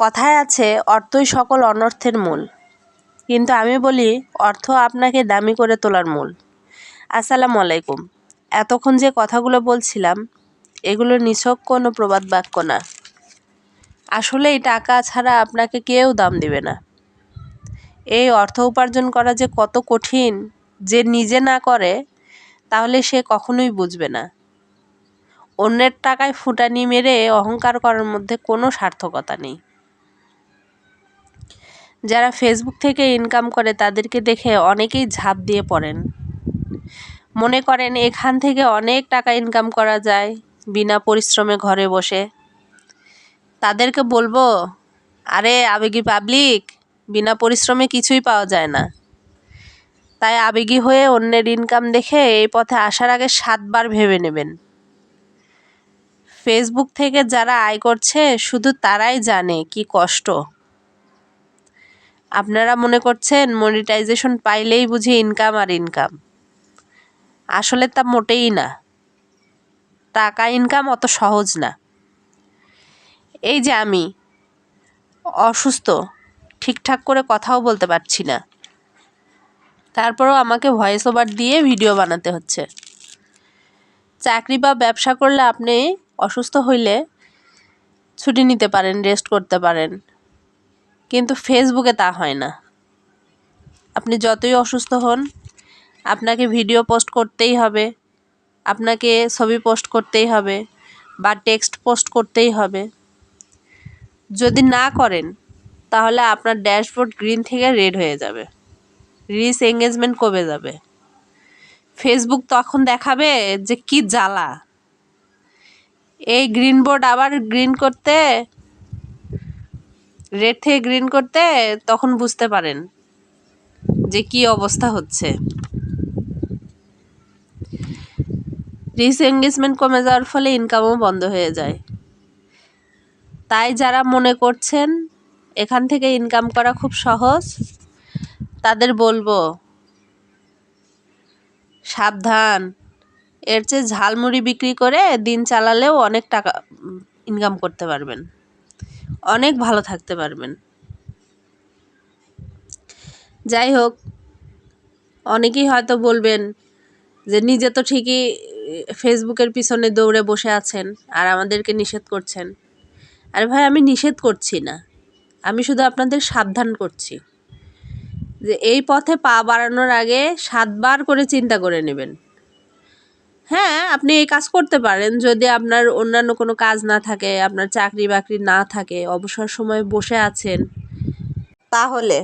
কথায় আছে, অর্থই সকল অনর্থের মূল। কিন্তু আমি বলি, অর্থ আপনাকে দামি করে তোলার মূল। আসসালামু আলাইকুম। এতক্ষণ যে কথাগুলো বলছিলাম, এগুলো নিছক কোনো প্রবাদ বাক্য না। আসলে এই টাকা ছাড়া আপনাকে কেউ দাম দেবে না। এই অর্থ উপার্জন করা যে কত কঠিন, যে নিজে না করে, তাহলে সে কখনোই বুঝবে না। অন্যের টাকায় ফুটানি মেরে অহংকার করার মধ্যে কোনো সার্থকতা নেই। যারা ফেসবুক থেকে ইনকাম করে তাদেরকে দেখে অনেকেই ঝাঁপ দিয়ে পড়েন। মনে করেন এখান থেকে অনেক টাকা ইনকাম করা যায় বিনা পরিশ্রমে ঘরে বসে। তাদেরকে বলব, আরে, আবেগী পাবলিক বিনা পরিশ্রমে কিছুই পাওয়া যায় না। তাই আবেগী হয়ে অন্যের ইনকাম দেখে এই পথে আসার আগে সাতবার ভেবে নেবেন। ফেসবুক থেকে যারা আয় করছে, শুধু তারাই জানে কি কষ্ট। আপনারা মনে করছেন মনিটাইজেশন পাইলেই বুঝি ইনকাম আর ইনকাম আসলে তা মোটেই না। টাকা ইনকাম অত সহজ না। এই যে আমি অসুস্থ, ঠিকঠাক করে কথাও বলতে পারছি না। তারপরেও আমাকে ভয়েস ওভার দিয়ে ভিডিও বানাতে হচ্ছে। চাকরি বা ব্যবসা করলে আপনি অসুস্থ হইলে ছুটি নিতে পারেন রেস্ট করতে পারেন। কিন্তু ফেসবুকে তা হয় না। আপনি যতই অসুস্থ হন, আপনাকে ভিডিও পোস্ট করতেই হবে, আপনাকে ছবি পোস্ট করতেই হবে বা টেক্সট পোস্ট করতেই হবে। যদি না করেন, তাহলে আপনার ড্যাশবোর্ড গ্রিন থেকে রেড হয়ে যাবে রিস এঙ্গেজমেন্ট কমে যাবে। ফেসবুক তখন দেখাবে যে কি জ্বালা। এই গ্রিন বোর্ড আবার গ্রিন করতে রেড থেকে গ্রিন করতে তখন বুঝতে পারেন যে কি অবস্থা হচ্ছে। রিস এঙ্গেজমেন্ট কমে যাওয়ার ফলে ইনকামও বন্ধ হয়ে যায়। তাই যারা মনে করছেন এখান থেকে ইনকাম করা খুব সহজ, তাদের বলব, সাবধান। এর চেয়ে ঝালমুড়ি বিক্রি করে দিন চালালেও অনেক টাকা ইনকাম করতে পারবেন। অনেক ভালো থাকতে পারবেন। যাই হোক, অনেকেই হয়তো বলবেন যে নিজে তো ঠিকই ফেসবুকের পিছনে দৌড়ে বসে আছেন আর আমাদেরকে নিষেধ করছেন। আরে ভাই, আমি নিষেধ করছি না। আমি শুধু আপনাদের সাবধান করছি যে এই পথে পা বাড়ানোর আগে সাতবার করে চিন্তা করে নেবেন। হ্যাঁ আপনি এই কাজ করতে পারেন। যদি আপনার অন্যান্য কোনো কাজ না থাকে, আপনার চাকরি বাকরি না থাকে, অবসর সময় বসে আছেন। তাহলে